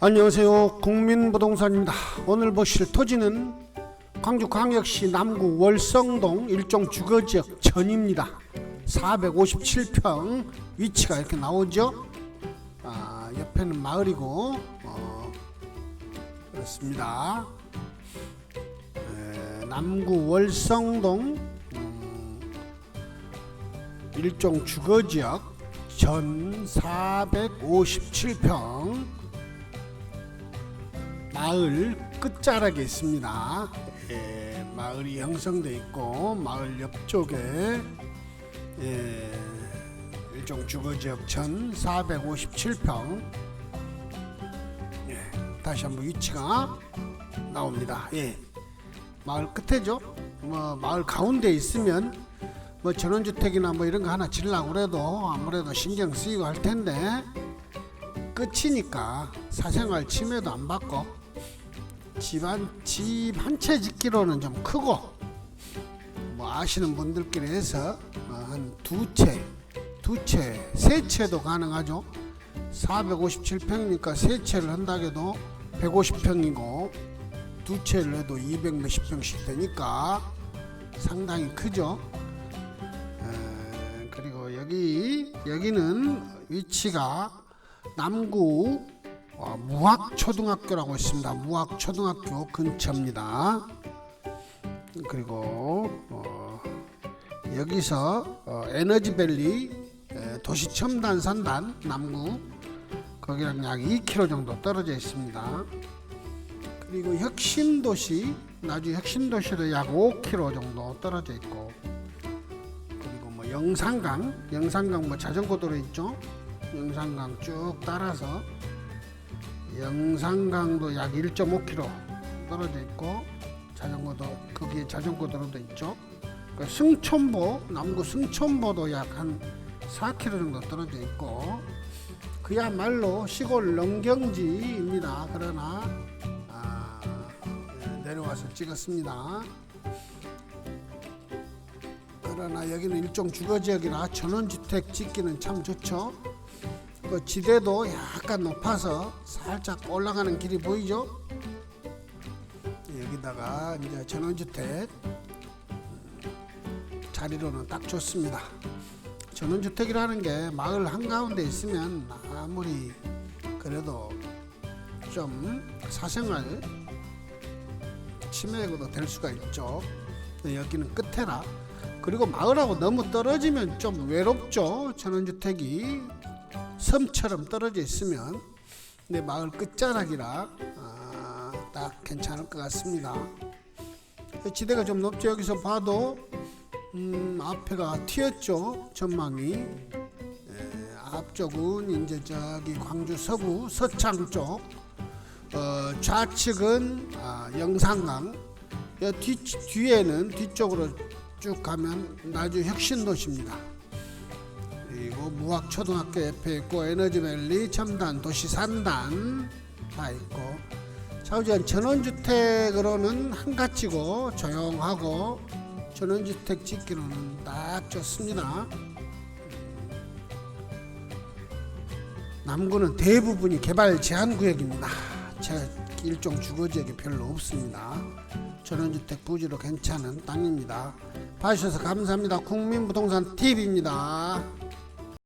안녕하세요. 국민부동산입니다. 오늘 보실 토지는 광주광역시 남구 월성동 일종 주거지역 전입니다. 457평 위치가 이렇게 나오죠. 아, 옆에는 마을이고 어, 그렇습니다. 에, 남구 월성동 음, 일종 주거지역 전 457평 마을 끝자락에 있습니다. 예, 마을이 형성돼 있고 마을 옆쪽에 예, 일종 주거지역 전 457평 예, 다시 한번 위치가 나옵니다. 예, 마을 끝에죠. 뭐 마을 가운데 있으면 뭐 전원주택이나 뭐 이런 거 하나 지으려고 그래도 아무래도 신경 쓰이고 할 텐데 끝이니까 사생활 침해도 안 받고 집안 집한 채 짓기로는 좀 크고 뭐 아시는 분들끼리 해서 어, 한두 채, 두 채, 세 채도 가능하죠. 457평이니까 세 채를 한다 해도 150평이고 두 채를 해도 200 몇십 평씩 되니까 상당히 크죠. 에, 그리고 여기 여기는 위치가 남구 어, 무학초등학교라고 있습니다. 무학초등학교 근처입니다. 그리고 어, 여기서 어, 에너지밸리 에, 도시첨단 산단 남구 거기랑 약 2km 정도 떨어져 있습니다. 그리고 혁신도시 나주 혁신도시도 약 5km 정도 떨어져 있고 그리고 뭐 영산강 영산강 뭐 자전거 도로 있죠 영산강 쭉 따라서 영산강도 약 1.5km 떨어져 있고 자전거도 거기에 자전거 도로도 있죠 그 승천보 남구 승천보도 약 한 4km 정도 떨어져 있고 그야말로 시골 농경지입니다 그러나 아, 예, 내려와서 찍었습니다. 그러나 여기는 일종 주거지역이라 전원주택 짓기는 참 좋죠. 그 지대도 약간 높아서 살짝 올라가는 길이 보이죠? 여기다가 이제 전원주택 음, 자리로는 딱 좋습니다. 전원주택이라는 게 마을 한가운데 있으면 아무리 그래도 좀 사생활 침해도 될 수가 있죠. 여기는 끝에라. 그리고 마을하고 너무 떨어지면 좀 외롭죠. 전원주택이 섬처럼 떨어져 있으면 근데 마을 끝자락이라 아, 딱 괜찮을 것 같습니다. 지대가 좀 높죠. 여기서 봐도 음, 앞에가 튀었죠. 전망이 에, 앞쪽은 이제 저기 광주 서구 서창 쪽 어, 좌측은 아, 영산강, 여 뒤, 뒤에는 뒤쪽으로 쭉 가면 나주 혁신도시입니다. 그리고 무학초등학교 옆에 있고 에너지밸리 첨단 도시 산단 다 있고 좌우지간 전원주택으로는 한가지고 조용하고 전원주택 짓기로는 딱 좋습니다. 남구는 대부분이 개발 제한 구역입니다. 제 일종 주거지역이 별로 없습니다. 전원주택 부지로 괜찮은 땅입니다. 봐주셔서 감사합니다. 국민부동산 TV입니다.